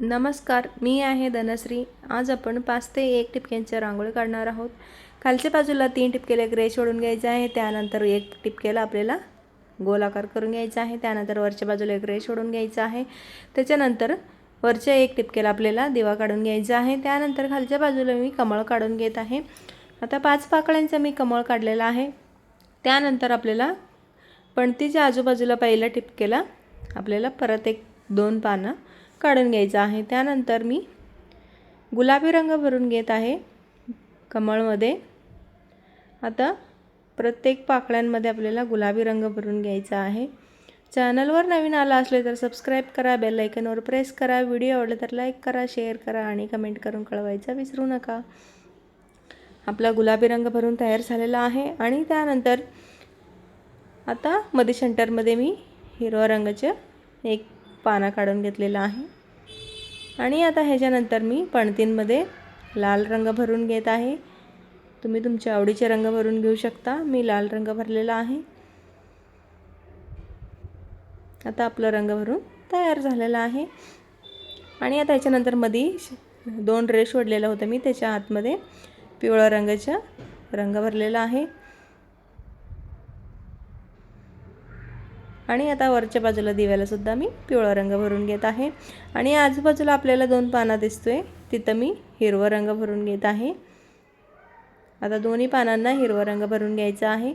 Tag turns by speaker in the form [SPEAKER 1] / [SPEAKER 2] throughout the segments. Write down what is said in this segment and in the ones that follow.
[SPEAKER 1] नमस्कार मी आहे धनश्री. आज आपण पाच ते एक टिपक्यांच्या रांगोळी काढणार आहोत. खालच्या बाजूला तीन टिपकेला एक रेष ओढून आहे. त्यानंतर एक टिपकेला आपल्याला गोलाकार करून घ्यायचा आहे. त्यानंतर वरच्या बाजूला एक ग्रे ओढून घ्यायचा आहे. त्याच्यानंतर वरच्या एक टिपकेला आपल्याला दिवा काढून घ्यायचा आहे. त्यानंतर खालच्या बाजूला मी कमळ काढून घेत आहे. आता पाच पाकळ्यांचा मी कमळ काढलेला आहे. त्यानंतर आपल्याला पणतीच्या आजूबाजूला पहिल्या टिपकेला आपल्याला परत एक दोन पानं काढून घ्यायचं आहे. त्यानंतर मी गुलाबी रंग भरून घेत आहे कमळमध्ये. आता प्रत्येक पाकळ्यांमध्ये आपल्याला गुलाबी रंग भरून घ्यायचा आहे. चॅनलवर नवीन आला असले तर सबस्क्राईब करा बेल आयकनवर प्रेस करा. व्हिडिओ आवडला तर लाईक करा शेअर करा आणि कमेंट करून कळवायचा विसरू नका. आपला गुलाबी रंग भरून तयार झालेला आहे आणि त्यानंतर आता मध्ये सेंटरमध्ये मी हिरवा रंगाचं एक पानं काढून घेतलेलं आहे. आणि आता ह्याच्यानंतर मी पणतींमध्ये लाल रंग भरून घेत आहे. तुम्ही तुमच्या आवडीचे रंग भरून घेऊ शकता. मी लाल रंग भरलेला आहे. आता आपलं रंग भरून तयार झालेला आहे. आणि आता ह्याच्यानंतरमध्ये दोन रेश ओढलेलं होतं मी. त्याच्या आतमध्ये पिवळ्या रंगाचा रंग भरलेला आहे. आणि आता वरच्या बाजूला दिव्याला सुद्धा मी पिवळा रंग भरून घेत आहे. आणि आजूबाजूला आपल्याला दोन पाना दिसतोय. तिथं मी हिरवा रंग भरून घेत आहे. आता दोन्ही पानांना हिरवा रंग भरून घ्यायचा आहे.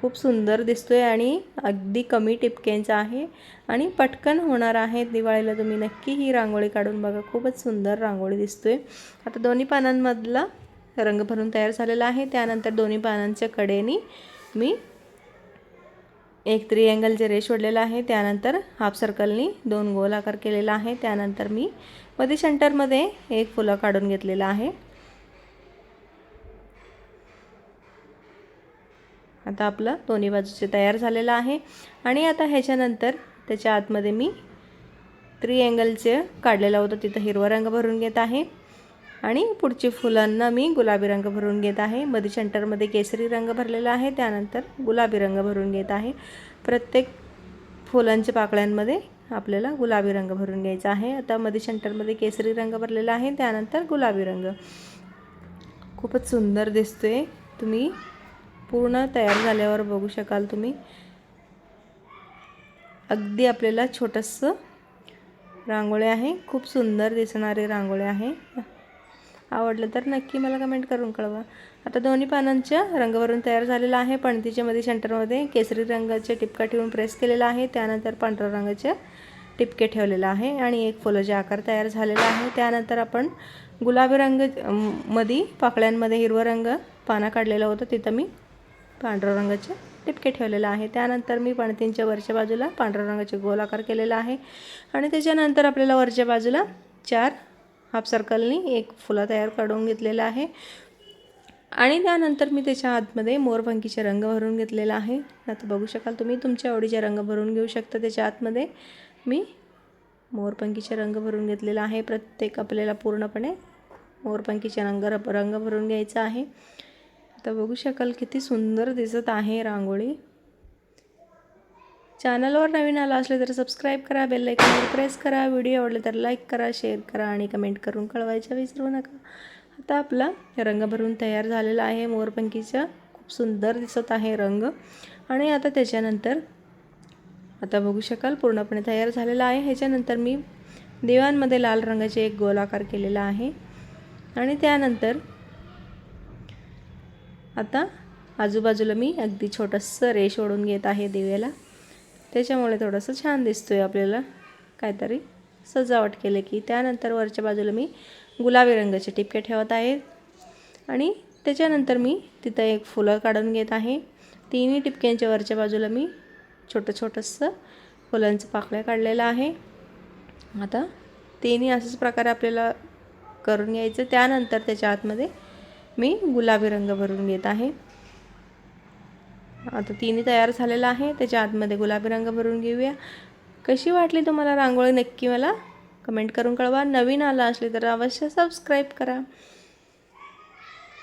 [SPEAKER 1] खूप सुंदर दिसतोय आणि अगदी कमी टिपक्यांचा आहे. आणि पटकन होणार आहे दिवाळीला तुम्ही नक्की ही रांगोळी काढून बघा. खूपच सुंदर रांगोळी दिसतोय. आता दोन्ही पानांमधला रंग भरून तयार झालेला आहे. त्यानंतर दोन्ही पानांच्या कडेनी मी एक त्रिअँगलचे रेश ओढलेला आहे त्यानंतर हाफ सर्कलनी दोन गोल आकार केलेला आहे. त्यानंतर मी मध्ये सेंटरमध्ये एक फुलं काढून घेतलेलं आहे. आता आपलं दोन्ही बाजूचे तयार झालेलं आहे. आणि आता ह्याच्यानंतर त्याच्या आतमध्ये मी त्रिअँगलचे काढलेला होता. तिथं हिरवा रंग भरून घेत आहे. आणि पुढची फुलांना मी गुलाबी रंग भरून घेत आहे. मध्ये सेंटरमध्ये केसरी रंग भरलेला आहे. त्यानंतर गुलाबी रंग भरून घेत आहे. प्रत्येक फुलांच्या पाकळ्यांमध्ये आपल्याला गुलाबी रंग भरून घ्यायचा आहे. आता मध्ये सेंटरमध्ये केसरी रंग भरलेला आहे. त्यानंतर गुलाबी रंग. खूपच सुंदर दिसतोय. तुम्ही पूर्ण तयार झाल्यावर बघू शकाल तुम्ही. अगदी आपल्याला छोटंसं रांगोळी आहे. खूप सुंदर दिसणारे रांगोळी आहे. आवडलं तर नक्की मला कमेंट करून कळवा. आता दोन्ही पानांच्या रंगवरून तयार झालेला आहे. पणतीच्यामध्ये सेंटरमध्ये केसरी रंगाचे टिपका ठेवून प्रेस केलेला आहे. त्यानंतर पांढऱ्या रंगाचे टिपके ठेवलेला आहे आणि एक फुलाचे आकार तयार झालेला आहे. त्यानंतर आपण गुलाबी रंगमध्ये पाकळ्यांमध्ये हिरवा रंग पाना काढलेला होता. तिथं मी पांढऱ्या रंगाचे टिपके ठेवलेला आहे. त्यानंतर मी पणतींच्या वरच्या बाजूला पांढऱ्या रंगाचे गोल आकार केलेला आहे. आणि त्याच्यानंतर आपल्याला वरच्या बाजूला चार हाफ सर्कलनी एक फुलं तयार काढून घेतलेलं आहे. आणि त्यानंतर मी त्याच्या आतमध्ये मोरपंखीचे रंग भरून घेतलेला आहे. आता बघू शकाल तुम्ही तुमच्या आवडीचे रंग भरून घेऊ शकता. त्याच्या आतमध्ये मी मोरपंखीचे रंग भरून घेतलेला आहे. प्रत्येक आपल्याला पूर्णपणे मोरपंखीचे रंग रंग भरून घ्यायचा आहे. आता बघू शकाल किती सुंदर दिसत आहे रांगोळी. चॅनलवर नवीन आला असले तर सबस्क्राईब करा बेल लाईकनवर प्रेस करा व्हिडिओ आवडले तर लाईक करा शेअर करा आणि कमेंट करून कळवायच्या विसरू नका. आता आपला रंग भरून तयार झालेला आहे. मोरपंखीचा खूप सुंदर दिसत आहे रंग. आणि आता त्याच्यानंतर आता बघू शकाल पूर्णपणे तयार झालेला आहे. ह्याच्यानंतर मी देवांमध्ये लाल रंगाचे एक गोलाकार केलेला आहे. आणि त्यानंतर आता आजूबाजूला मी अगदी छोटंसं रेश ओढून घेत आहे दिव्याला त्याच्यामुळे थोडंसं छान दिसतो आहे आपल्याला. काहीतरी सजावट केले की त्यानंतर वरच्या बाजूला मी गुलाबी रंगाचे टिपके ठेवत आहे. आणि त्याच्यानंतर मी तिथं एक फुलं काढून घेत आहे. तिन्ही टिपक्यांच्या वरच्या बाजूला मी छोटं छोटंसं फुलांचं पाकळ्या काढलेलं आहे. आता तिन्ही असंच प्रकारे आपल्याला करून घ्यायचं. त्यानंतर त्याच्या आतमध्ये मी गुलाबी रंग भरून घेत आहे. आता तिन्ही तयार झालेला आहे. त्याच्या आतमध्ये गुलाबी रंग भरून घेऊया. कशी वाटली तुम्हाला रांगोळी? नक्की मला कमेंट करून कळवा. नवीन आला असले तर अवश्य सबस्क्राईब करा.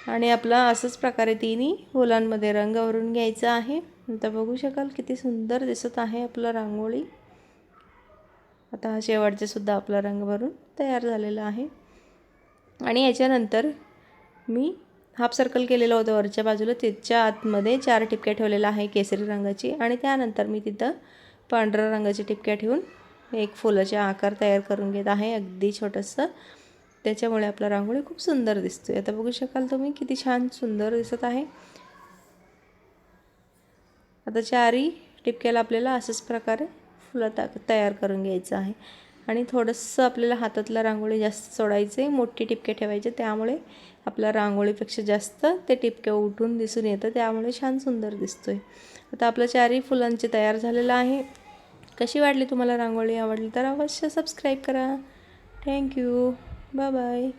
[SPEAKER 1] आणि आपला असंच प्रकारे तिन्ही फुलांमध्ये रंग भरून घ्यायचा आहे. आता बघू शकाल किती सुंदर दिसत आहे आपलं रांगोळी. आता हा शेवटचा सुद्धा आपला रंग भरून तयार झालेला आहे. आणि याच्यानंतर मी हाफ सर्कल केलेलं होतं वरच्या बाजूला. तिच्या आतमध्ये चार टिपक्या ठेवलेल्या आहे केसरी रंगाची आणि त्यानंतर मी तिथं पांढऱ्या रंगाची टिपक्या ठेवून एक फुलाचे आकार तयार करून घेत आहे. अगदी छोटंसं. त्याच्यामुळे आपला रांगोळी खूप सुंदर दिसतोय. आता बघू शकाल तुम्ही किती छान सुंदर दिसत आहे. आता चारही टिपक्याला आपल्याला असंच प्रकारे फुलं तयार करून घ्यायचं आहे. आणि थोडंसं आपल्याला हातातला रांगोळी जास्त सोडायचे मोठी टिपके ठेवायचे त्यामुळे आपल्या रांगोळीपेक्षा जास्त ते टिपके उठून दिसून येतं त्यामुळे छान सुंदर दिसतो आहे आता आपलं चारही फुलांचे तयार झालेलं आहे. कशी वाटली तुम्हाला रांगोळी? आवडली तर अवश्य सबस्क्राईब करा. Thank you bye bye